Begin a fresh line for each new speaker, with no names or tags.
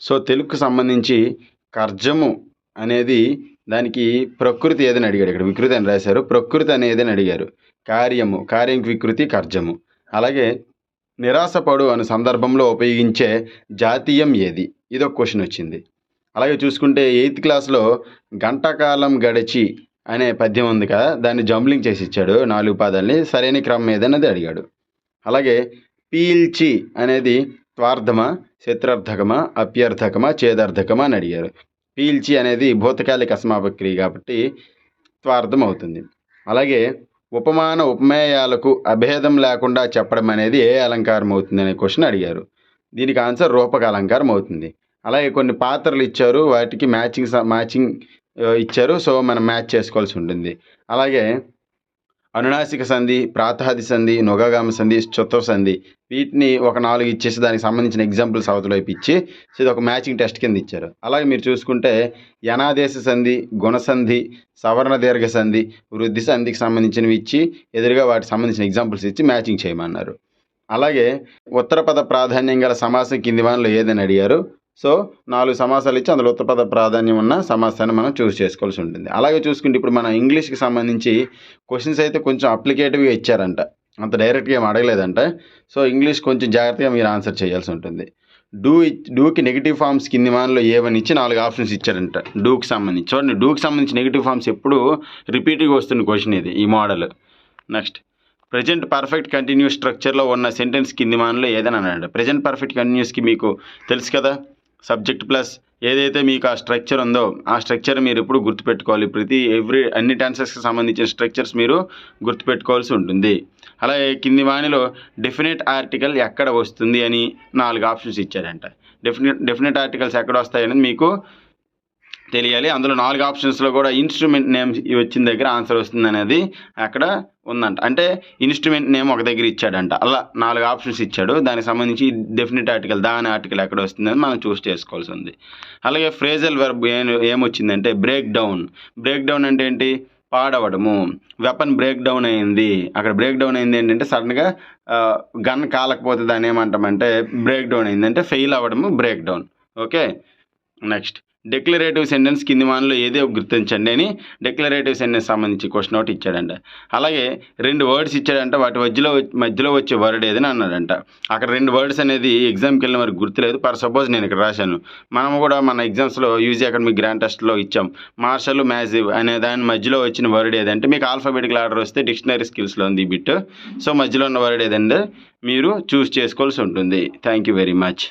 So తెలుగుకు సంబంధించి కర్జము అనేది దానికి ప్రకృతి ఏదని అడిగాడు. ఇక్కడ వికృతి అని రాశారు. ప్రకృతి అనేది అని అడిగారు. కార్యము కార్యం వికృతి కర్జము. అలాగే నిరాశపడు అనే సందర్భంలో ఉపయోగించే జాతీయం ఏది? ఇదొక క్వశ్చన్ వచ్చింది. అలాగే చూసుకుంటే ఎయిత్ క్లాస్లో గంటకాలం గడిచి అనే పద్యం ఉంది కదా దాన్ని జంబ్లింగ్ చేసి ఇచ్చాడు నాలుగు పాదాలని సరైన క్రమం ఏదన్నది అడిగాడు. అలాగే పీల్చి అనేది స్వార్థమా శత్రార్థకమా అభ్యర్థకమా చేదార్థకమా అని అడిగారు. పీల్చి అనేది భూతకాలిక అసమాపక్రియ కాబట్టి స్వార్థం అవుతుంది. అలాగే ఉపమాన ఉపమేయాలకు అభేదం లేకుండా చెప్పడం అనేది ఏ అలంకారం అవుతుంది అనే క్వశ్చన్ అడిగారు. దీనికి ఆన్సర్ రూపక అలంకారం అవుతుంది. అలాగే కొన్ని పాత్రలు ఇచ్చారు వాటికి మ్యాచింగ్ మ్యాచింగ్ ఇచ్చారు సో మనం మ్యాచ్ చేసుకోవాల్సి ఉంటుంది. అలాగే అనునాసిక సంధి ప్రాతహాది సంధి నొగగామ సంధి చొత్వ సంధి. వీటిని ఒక నాలుగు ఇచ్చేసి దానికి సంబంధించిన ఎగ్జాంపుల్స్ అవతల వైపు ఇచ్చి సో ఇది ఒక మ్యాచింగ్ టెస్ట్ కింద ఇచ్చారు. అలాగే మీరు చూసుకుంటే యనాదేశ సంధి గుణసంధి సవర్ణ దీర్ఘ సంధి వృద్ధి సంధికి సంబంధించినవి ఇచ్చి ఎదురుగా వాటికి సంబంధించిన ఎగ్జాంపుల్స్ ఇచ్చి మ్యాచింగ్ చేయమన్నారు. అలాగే ఉత్తర పద ప్రాధాన్యం గల సమాసం కింది వానిలో ఏదని అడిగారు? సో నాలుగు సమాసాలు ఇచ్చి అందులో ఉత్తరపద ప్రాధాన్యం ఉన్న సమాసాన్ని మనం చూస్ చేసుకోవాల్సి ఉంటుంది. అలాగే చూసుకుంటే ఇప్పుడు మన ఇంగ్లీష్కి సంబంధించి క్వశ్చన్స్ అయితే కొంచెం అప్లికేటివ్గా ఇచ్చారంట. అంత డైరెక్ట్గా ఏం అడగలేదంట. సో ఇంగ్లీష్ కొంచెం జాగ్రత్తగా మీరు ఆన్సర్ చేయాల్సి ఉంటుంది. డూ డూకి నెగిటివ్ ఫామ్స్ కింది మానలో ఏవని ఇచ్చి నాలుగు ఆప్షన్స్ ఇచ్చారంట. డూకి సంబంధించి. చూడండి డూకి సంబంధించి నెగిటివ్ ఫామ్స్ ఎప్పుడు రిపీట్గా వస్తుంది క్వశ్చన్ ఇది ఈ model next present perfect continuous స్ట్రక్చర్లో ఉన్న సెంటెన్స్ కింది మానలో ఏదని అన్నాడు ప్రజెంట్ పర్ఫెక్ట్ కంటిన్యూస్కి మీకు తెలుసు కదా? సబ్జెక్ట్ ప్లస్ ఏదైతే మీకు ఆ స్ట్రక్చర్ ఉందో ఆ స్ట్రక్చర్ మీరు ఎప్పుడు గుర్తుపెట్టుకోవాలి? ప్రతి ఎవ్రీ అన్ని టెన్సెస్కి సంబంధించిన స్ట్రక్చర్స్ మీరు గుర్తుపెట్టుకోవాల్సి ఉంటుంది. అలాగే కింది వాణిలో డెఫినెట్ ఆర్టికల్ ఎక్కడ వస్తుంది అని నాలుగు ఆప్షన్స్ ఇచ్చారంట. డెఫినెట్ డెఫినెట్ ఆర్టికల్స్ ఎక్కడ వస్తాయనేది మీకు తెలియాలి. అందులో నాలుగు ఆప్షన్స్లో కూడా ఇన్స్ట్రుమెంట్ నేమ్ వచ్చిన దగ్గర ఆన్సర్ వస్తుంది అనేది అక్కడ ఉందంట. అంటే ఇన్స్ట్రుమెంట్ నేమ్ ఒక దగ్గర ఇచ్చాడంట. అలా నాలుగు ఆప్షన్స్ ఇచ్చాడు. దానికి సంబంధించి డెఫినెట్ ఆర్టికల్ దాని ఆర్టికల్ ఎక్కడ వస్తుందని మనం చూస్ చేసుకోవాల్సి ఉంది. అలాగే ఫ్రేజల్ వెర్బ్ ఏం ఏమొచ్చిందంటే బ్రేక్ డౌన్. బ్రేక్ డౌన్ అంటే ఏంటి? పాడవడము. వెపన్ బ్రేక్ డౌన్ అయింది. అక్కడ బ్రేక్ డౌన్ అయింది ఏంటంటే సడన్గా గన్ కాలకపోతే దాన్ని ఏమంటామంటే బ్రేక్ డౌన్ అయింది. అంటే ఫెయిల్ అవ్వడము break down. Okay? Next. Declarative sentence కింది మానలో ఏదో గుర్తించండి అని డిక్లరేటివ్ సెంటెన్స్ సంబంధించి క్వశ్చన్ ఒకటి ఇచ్చాడంట. అలాగే రెండు వర్డ్స్ ఇచ్చాడంట. వాటి మధ్యలో మధ్యలో వచ్చే వర్డ్ ఏదని అన్నాడంట. అక్కడ రెండు వర్డ్స్ అనేది ఎగ్జామ్కి వెళ్ళిన వరకు గుర్తులేదు. పర్ సపోజ్ నేను ఇక్కడ రాశాను. మనం కూడా మన ఎగ్జామ్స్లో యూజీ అకాడమిక్ గ్రాండ్ టెస్ట్లో ఇచ్చాం. మార్షల్ మ్యాజివ్ అనే దాని మధ్యలో వచ్చిన వర్డ్ ఏదంటే మీకు ఆల్ఫాబెటికల్ ఆర్డర్ వస్తే డిక్షనరీ స్కిల్స్లో ఉంది ఈ బిట్ సో మధ్యలో ఉన్న వర్డ్ ఏదంటే మీరు చూస్ చేసుకోవాల్సి ఉంటుంది. Thank you very much